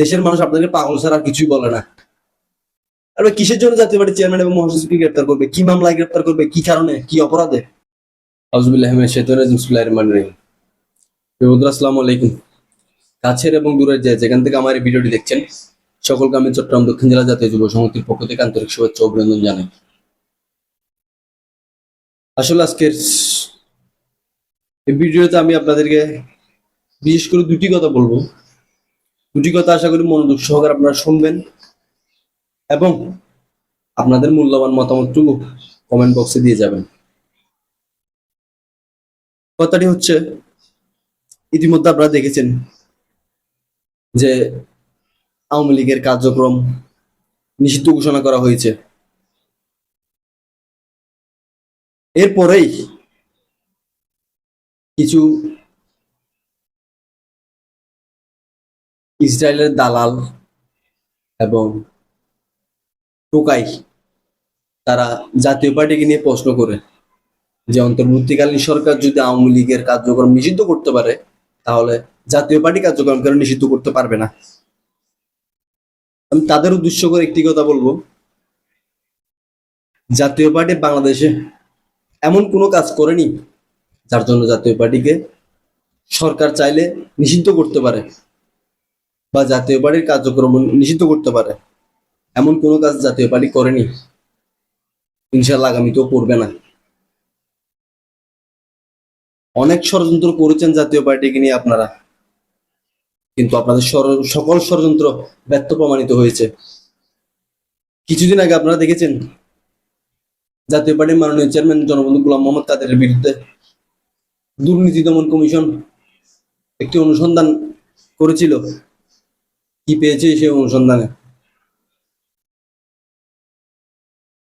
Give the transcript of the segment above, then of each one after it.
দেশের মানুষ আপনাদেরকে পাগল ছাড়া কিছুই বলে না। আর কিসের জন্য জাতীয় পার্টির চেয়ারম্যান এবং মহাসচিবকে গ্রেপ্তার করবে? কি মামলায় গ্রেপ্তার করবে? কি কারণে? কি অপরাধে? আসসালামু আলাইকুম। কাছের এবং দূরের যে যেখান থেকে আমার এই ভিডিওটি দেখছেন, সকলকে আমি চট্টগ্রাম দক্ষিণ জেলা জাতীয় যুব সমিতির পক্ষ থেকে আন্তরিক শুভেচ্ছা অভিনন্দন জানাই। আসলে আজকের এই ভিডিওতে আমি আপনাদেরকে বিশেষ করে দুটি কথা বলব। দুটি কথা আশা করি মনোযোগ সহকারে আপনারা শুনবেন এবং আপনাদের মূল্যবান মতামতটুকু কমেন্ট বক্সে দিয়ে যাবেন। কথাটি হচ্ছে, ইতিমধ্যে আপনারা দেখেছেন যে আওয়ামী লীগের কার্যক্রম নিষিদ্ধ ঘোষণা করা হয়েছে। এরপরেই কিছু ইসরায়েলের দালাল এবং টোকাই, তারা জাতীয় পার্টিকে নিয়ে প্রশ্ন করে যে অন্তর্বর্তীকালীন সরকার যদি আওয়ামী লীগের কার্যক্রম নিষিদ্ধ করতে পারে, তাহলে জাতীয় পার্টি কার্যক্রম কেন নিষিদ্ধ করতে পারবে না? আমি তাদের উদ্দেশ্য করে একটি কথা বলব। জাতীয় পার্টি বাংলাদেশে এমন কোনো কাজ করেনি যার জন্য জাতীয় পার্টিকে সরকার চাইলে নিষিদ্ধ করতে পারে। বা জাতীয় পার্টির কার্যক্রম নিষিদ্ধ করতে পারে। এমন কোনো কাজ জাতীয় পার্টি করেনি। ইনশাল্লাহ আগামীতেও করবে না। অনেক ষড়যন্ত্র করেছেন জাতীয় পার্টিকে নিয়ে আপনারা। কিন্তু আপনাদের সকল ষড়যন্ত্র ব্যর্থ প্রমাণিত হয়েছে। কিছুদিন আগে আপনারা দেখেছেন? জাতীয় পার্টির মাননীয় চেয়ারম্যান জনবন্ধু গোলাম মোহাম্মদ কাদেরের বিরুদ্ধে দুর্নীতি দমন কমিশন একটি অনুসন্ধান করেছিল। কি পেয়েছে সেই অনুসন্ধানে?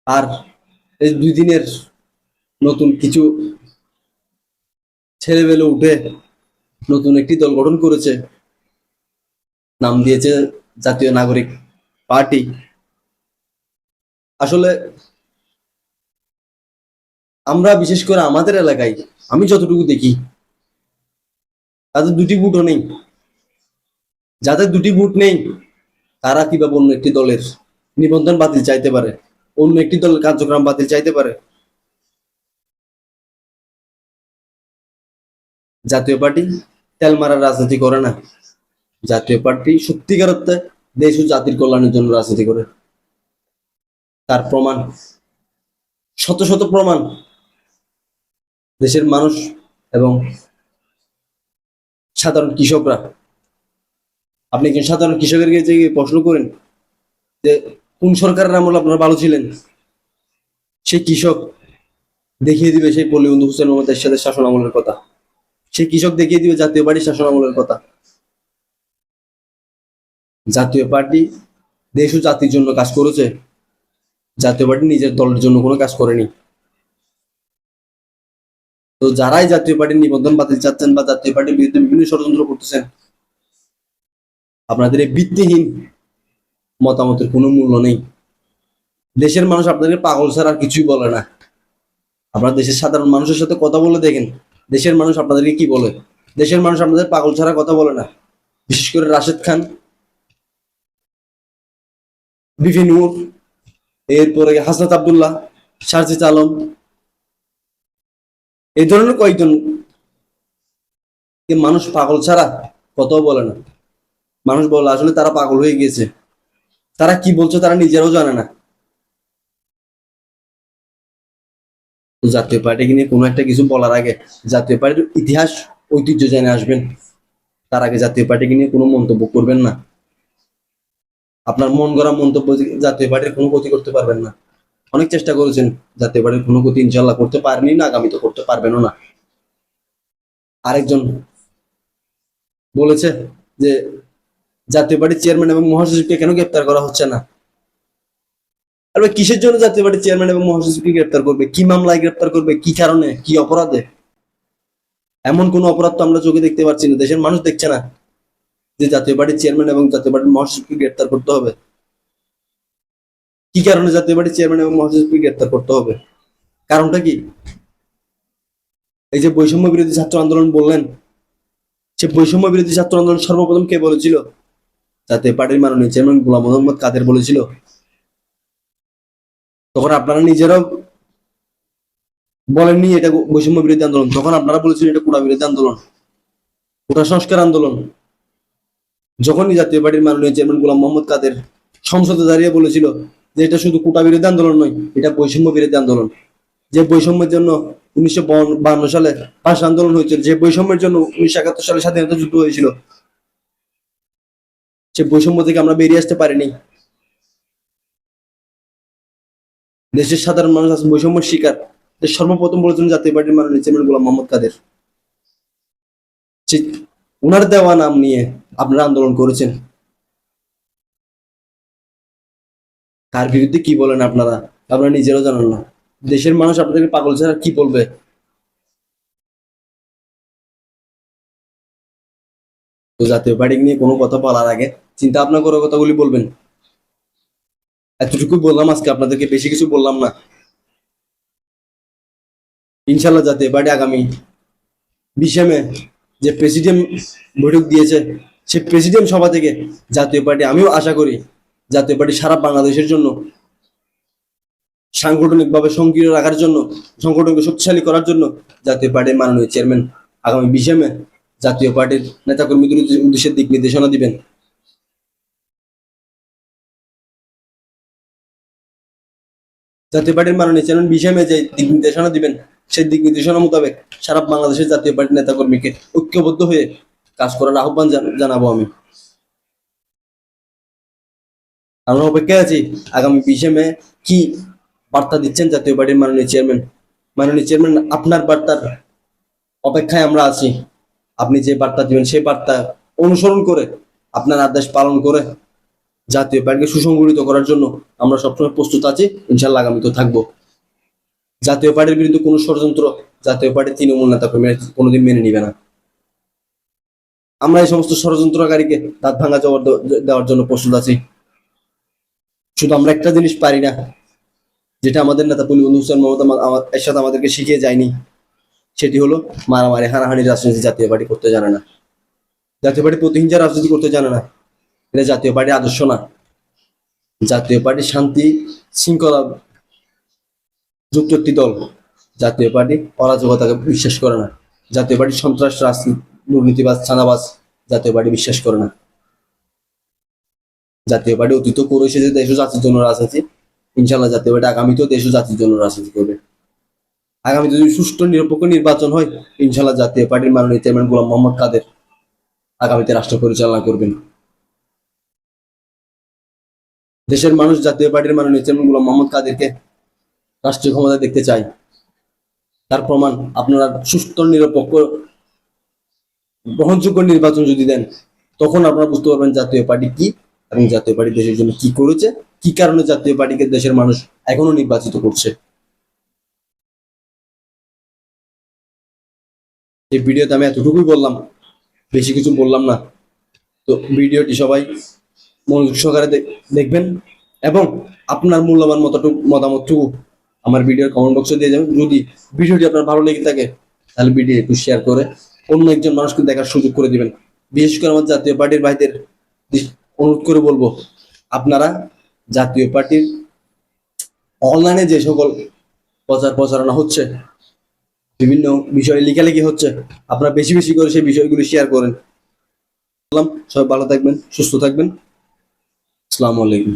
আর এই দুই দিনের নতুন কিছু ছেলেবেলে উঠে নতুন একটি দল গঠন করেছে। নাম দিয়েছে জাতীয় নাগরিক পার্টি। আসলে আমরা বিশেষ করে আমাদের এলাকায়, আমি যতটুকু দেখি তাদের দুটি বুটও নেই। যাদের দুটি বুট নেই, তারা কীভাবে অন্য একটি দলের নিবন্ধন বাতিল চাইতে পারে? অন্য একটি দলের কার্যক্রম বাতিল চাইতে পারে? জাতীয় পার্টি তেল মারার রাজনীতি করে না। জাতীয় পার্টি সত্যিকার অর্থে দেশ ও জাতির কল্যাণের জন্য রাজনীতি করে। তার প্রমাণ, শত শত প্রমাণ দেশের মানুষ এবং সাধারণ কৃষকরা আপনি কি সাধারণ কৃষকের কাছে প্রশ্ন করেন যে কোন সরকারের আমল আপনারা ভালো ছিলেন? সেই কৃষক দেখিয়ে দিবে সেই পল্লী বন্ধু হুসেন মোহাম্মদ এরশাদের শাসন আমলের কথা। সেই কৃষক দেখিয়ে দিবে জাতীয় পার্টির শাসন আমলের কথা। জাতীয় পার্টি দেশ ও জাতির জন্য কাজ করেছে। জাতীয় পার্টি নিজের দলের জন্য কোনো কাজ করেনি। তো যারাই জাতীয় পার্টির নিবন্ধন বাতিল চাচ্ছেন বা জাতীয় পার্টির বিরুদ্ধে বিভিন্ন ষড়যন্ত্র করতেছেন আপনাদের এই ভিত্তিহীন মতামতের কোনো মূল্য নেই। দেশের মানুষ আপনাদের পাগল ছাড়া আর কিছুই বলে না। আপনারা দেশের সাধারণ মানুষের সাথে কথা বলে দেখেন, দেশের মানুষ আপনাদেরকে কি বলে? দেশের মানুষ আপনাদের পাগল ছাড়া কথা বলে না। বিশেষ করে রাশেদ খান বিভিনুর এরপরে হাসনাত আবদুল্লাহ সারজিদ আলম, এই ধরনের কয়েকজন মানুষ পাগল ছাড়া কথাও বলে না। মানুষ বলে, আসলে তারা পাগল হয়ে গিয়েছে। তারা কি বলছে তারা নিজেরাও জানে না। জাতীয় পার্টিকে নিয়ে কোনো একটা কিছু বলার আগে জাতীয় পার্টির ইতিহাস, ঐতিহ্য জেনে আসবেন। তার আগে জাতীয় পার্টিকে নিয়ে কোনো মন্তব্য করবেন না। আপনার মন গড়া মন্তব্য জাতীয় পার্টির কোনো ক্ষতি করতে পারবেন না। অনেক চেষ্টা করেছেন জাতীয় পার্টির কোনো ক্ষতি ইনশাল্লাহ করতে পারেনি না আগামী তো করতে পারবেনও না। আরেকজন বলেছে যে জাতীয় পার্টির চেয়ারম্যান এবং মহাসচিবকে কেন গ্রেপ্তার করা হচ্ছে না? আর কিসের জন্য জাতীয় পার্টির চেয়ারম্যান এবং মহাসচিবকে গ্রেপ্তার করবে? কি মামলায় গ্রেপ্তার করবে? কি কারণে? কি অপরাধে? এমন কোন অপরাধ তো আমরা চোখে দেখতে পাচ্ছি না, দেশের মানুষ দেখছে না যে জাতীয় পার্টির চেয়ারম্যান এবং জাতীয় পার্টির মহাসচিবকে গ্রেপ্তার করতে হবে। কি কারণে জাতীয় পার্টির চেয়ারম্যান এবং মহাসচিবকে গ্রেপ্তার করতে হবে? কারণটা কি? এই যে বৈষম্য বিরোধী ছাত্র আন্দোলন বললেন, সে বৈষম্য বিরোধী ছাত্র আন্দোলন সর্বপ্রথম কে বলেছিল? জাতীয় পার্টির মাননীয় চেয়ারম্যান গোলাম মোহাম্মদ কাদের বলেছিল তখন আপনারা নিজেরাও বলেননি এটা বৈষম্য বিরোধী আন্দোলন, তখন আপনারা বলেছিলেন এটা কোটা বিরোধী আন্দোলন, কোটা সংস্কার আন্দোলন। যখনই জাতীয় পার্টির মাননীয় চেয়ারম্যান গোলাম মোহাম্মদ কাদের সংসদে দাঁড়িয়ে বলেছিল যে এটা শুধু কোটা বিরোধী আন্দোলন নয়, এটা বৈষম্য বিরোধী আন্দোলন। যে বৈষম্যের জন্য উনিশশো বান্ন সালে ভাষা আন্দোলন হয়েছিল, যে বৈষম্যের জন্য উনিশশো একাত্তর সালে স্বাধীনতা যুদ্ধ হয়েছিল সে বৈষম্য থেকে আমরা বেরিয়ে আসতে পারিনি। দেশের সাধারণ মানুষ আছে বৈষম্যের শিকার। সর্বপ্রথম বলেছিলেন জাতীয় পার্টির মাননীয় চেয়ারম্যান গোলাম মোহাম্মদ কাদের। উনার দেওয়া নাম নিয়ে আপনারা আন্দোলন করেছেন। কার বিরুদ্ধে কি বলেন আপনারা? আপনারা নিজেরাও জানেন না। দেশের মানুষ আপনাদেরকে পাগল ছাড়া কি বলবে? জাতীয় পার্টি নিয়ে কোনো কথা বলার আগে চিন্তা ভাবনা করে কথাগুলি বলবেন। এতটুকু বললাম আজকে, আপনাদেরকে বেশি কিছু বললাম না। ইনশাল্লাহ জাতীয় পার্টি আগামী বিশে মে যে প্রেসিডেন্ট বৈঠক দিয়েছে, সেই প্রেসিডেন্ট সভা থেকে জাতীয় পার্টি আমিও আশা করি জাতীয় পার্টি সারা বাংলাদেশের জন্য সাংগঠনিকভাবে সংকীর্ণ রাখার জন্য, সংগঠনকে শক্তিশালী করার জন্য জাতীয় পার্টির মাননীয় চেয়ারম্যান আগামী বিশে মে জাতীয় পার্টির নেতাকর্মীদের উদ্দেশ্যে দিক নির্দেশনা দিবেন। জাতীয় পার্টির মাননীয় চেয়ারম্যান মে যে দিক নির্দেশনা দিবেন। সেই দিক নির্দেশনা মোতাবেক সারা বাংলাদেশের জাতীয় পার্টির নেতাকর্মীকে ঐক্যবদ্ধ হয়ে কাজ করার আহ্বান জানাব আমি। আমরা অপেক্ষায় আছি আগামী বিশে মে কি বার্তা দিচ্ছেন জাতীয় পার্টির মাননীয় চেয়ারম্যান। মাননীয় চেয়ারম্যান, আপনার বার্তার অপেক্ষায় আমরা আছি। আপনি যে বার্তা দিবেন, সেই বার্তা অনুসরণ করে, আপনার আদেশ পালন করে জাতীয় পার্টিকে সুসংগঠিত করার জন্য আমরা সবসময় প্রস্তুত আছি। ইনশাল্লাহ আগামীতেও থাকব। জাতীয় পার্টির বিরুদ্ধে কোনো ষড়যন্ত্র জাতীয় পার্টির তৃণমূল নেতা কোনোদিন মেনে নিবে না। আমরা এই সমস্ত ষড়যন্ত্রকারীকে দাঁত ভাঙা জবাব দেওয়ার জন্য প্রস্তুত আছি। শুধু আমরা একটা জিনিস পারি না, যেটা আমাদের নেতা পলিবন্ধু হুসেন আমা- আমার এরশাদ আমাদেরকে শিখিয়ে যায়নি, সেটি হলো মারামারি, হানাহানি রাজনীতি জাতীয় পার্টি করতে জানে না। জাতীয় পার্টি প্রতিহিংসা রাজনীতি করতে জানে না। এটা জাতীয় পার্টির আদর্শ না। জাতীয় পার্টি শান্তি শৃঙ্খলা যুক্ত একটি দল। জাতীয় পার্টি অরাজকতাকে বিশ্বাস করে না। জাতীয় পার্টি সন্ত্রাস, রাজনীতি, দুর্নীতিবাজ, ছানাবাজ জাতীয় পার্টি বিশ্বাস করে না। জাতীয় পার্টি অতীত করে এসেছে, দেশ জাতির জন্য রাজনীতি। ইনশাল্লাহ জাতীয় পার্টি আগামীতেও দেশ জাতির জন্য রাজনীতি করবে। আগামীতে যদি সুষ্ঠু, নিরপেক্ষ নির্বাচন হয় ইনশাল্লাহ জাতীয় পার্টির মাননীয় চেয়ারম্যান গোলাম মোহাম্মদ কাদের আগামীতে রাষ্ট্র পরিচালনা করবেন। দেশের মানুষ, জাতীয় পার্টির মাননীয় চেয়ারম্যান গোলাম মোহাম্মদ কাদেরকে রাষ্ট্রীয় ক্ষমতা দেখতে চায় তার প্রমাণ আপনারা সুস্থ, নিরপেক্ষ, গ্রহণযোগ্য নির্বাচন যদি দেন, তখন আপনারা বুঝতে পারবেন জাতীয় পার্টি কি এবং জাতীয় পার্টি দেশের জন্য কি করেছে, কি কারণে জাতীয় পার্টিকে দেশের মানুষ এখনও নির্বাচিত করছে। এই ভিডিওতে আমি এতটুকুই বললাম, বেশি কিছু বললাম না। তো ভিডিওটি সবাই মনোযোগ সহকারে দেখবেন এবং আপনার মূল্যবান মতটুকু মতামতটুকু আমার ভিডিওর কমেন্ট বক্সে দিয়ে যাবেন। যদি ভিডিওটি আপনার ভালো লেগে থাকে, তাহলে ভিডিও একটু শেয়ার করে অন্য একজন মানুষকে দেখার সুযোগ করে দিবেন। বিশেষ করে আমার জাতীয় পার্টির ভাইদের অনুরোধ করে বলব, আপনারা জাতীয় পার্টির অনলাইনে যে সকল প্রচার প্রচারণা হচ্ছে, বিভিন্ন বিষয়ে লেখালেখি হচ্ছে, আপনারা বেশি বেশি করে সেই বিষয়গুলি শেয়ার করেন। সবাই ভালো থাকবেন, সুস্থ থাকবেন। আসসালামু আলাইকুম।